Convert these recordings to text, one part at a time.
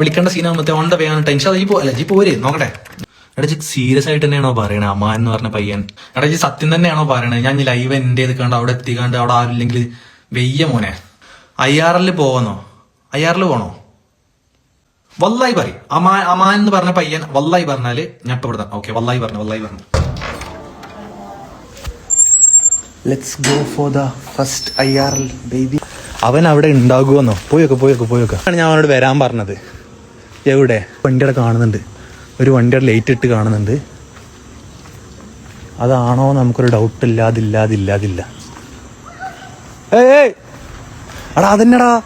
വിളിക്കേണ്ട സീനാകുമ്പത്തെ ഓണ്ട വേണം ടെൻഷൻ അത് ഈ പോ അല്ല ജി പോരെ നോക്കട്ടെ. എടാ ജി സീരിയസ് ആയിട്ട് തന്നെയാണോ പറയണേ? അമ്മ എന്ന് പറഞ്ഞ പയ്യൻ. എടാ ജി സത്യം തന്നെയാണോ പറയണേ? ഞാൻ ലൈവ് എന്റെ ഇത് കണ്ട് അവിടെ എത്തിക്കാണ്ട് അവിടെ ആരില്ലെങ്കിൽ വെയ്യ മോനെ. ഐ ആർ എല്ലിൽ പോവന്നോ? ഐ ആർ എല്ലിൽ പോണോ? വല്ലായി പറയും. അമാ അമാൻ എന്ന് പറഞ്ഞ പയ്യൻ വല്ലായി പറഞ്ഞാൽ ഞാൻ ഇപ്പൊ ഇവിടെ ഓക്കെ വല്ലായി പറഞ്ഞു വല്ലായി പറഞ്ഞു. Let's go for the first I R L baby അവൻ അവിടെ ഉണ്ടാകുമെന്നോ പോയൊക്കെ പോയൊക്കെ പോയൊക്കെ. ആണ് ഞാൻ അവനോട് വരാൻ പറഞ്ഞത്. എവിടെ? വണ്ടിയുടെ കാണുന്നുണ്ട്. ഒരു വണ്ടിയുടെ ലൈറ്റ് ഇട്ട് കാണുന്നുണ്ട്. അതാണോ നമുക്കൊരു ഡൗട്ട് ഇല്ലാതില്ലാതില്ലാതില്ല ഏയ് എടാ അതന്നെടാ.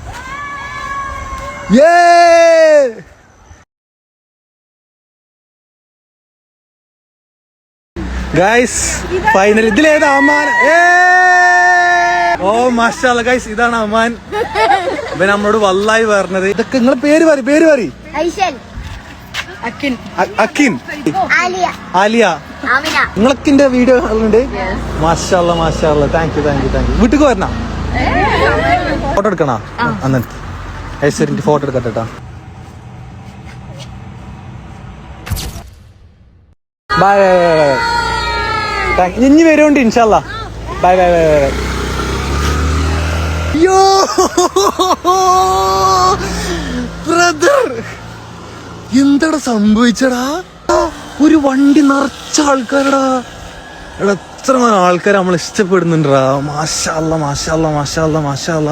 ഗൈസ് ഫൈനൽ ഇതിലേതാ അമ്മാൻ ഏ! ഓ മാഷാല്ല ഗൈസ് ഇതാണ് അമ്മാൻ. ഇവൻ നമ്മളോട് വല്ലായി പറഞ്ഞത്. ഇതൊക്കെ നിങ്ങളെ പേര് പറ പേര് പറ അക്കിൻ. ആലിയ. ആലിയ. ആമിന. നിങ്ങളൊക്കെ എന്റെ വീഡിയോ ഉണ്ട് മാഷാല്ല മാഷാല്ല thank you thank you thank you വീട്ടിൽ വരണ ഫോട്ടോ എടുക്കണോ? അന്നെടുത്ത് ഐശ്വര്യന്റെ ഫോട്ടോ എടുക്കട്ടെ ട്ടാ. Bye bye bye bye thank ഇനി വരുന്നുണ്ട് ഇൻഷാല്ല bye bye bye bye bye yo brother എന്താടാ സംഭവിച്ചടാ? ഒരു വണ്ടി നിറച്ച ആൾക്കാരടാ. എടാ എത്ര ആൾക്കാർ നമ്മൾ ഇഷ്ടപ്പെടുന്നുണ്ടാ മാഷാല്ല മാഷാല്ല മാഷാല്ല മാഷാല്ല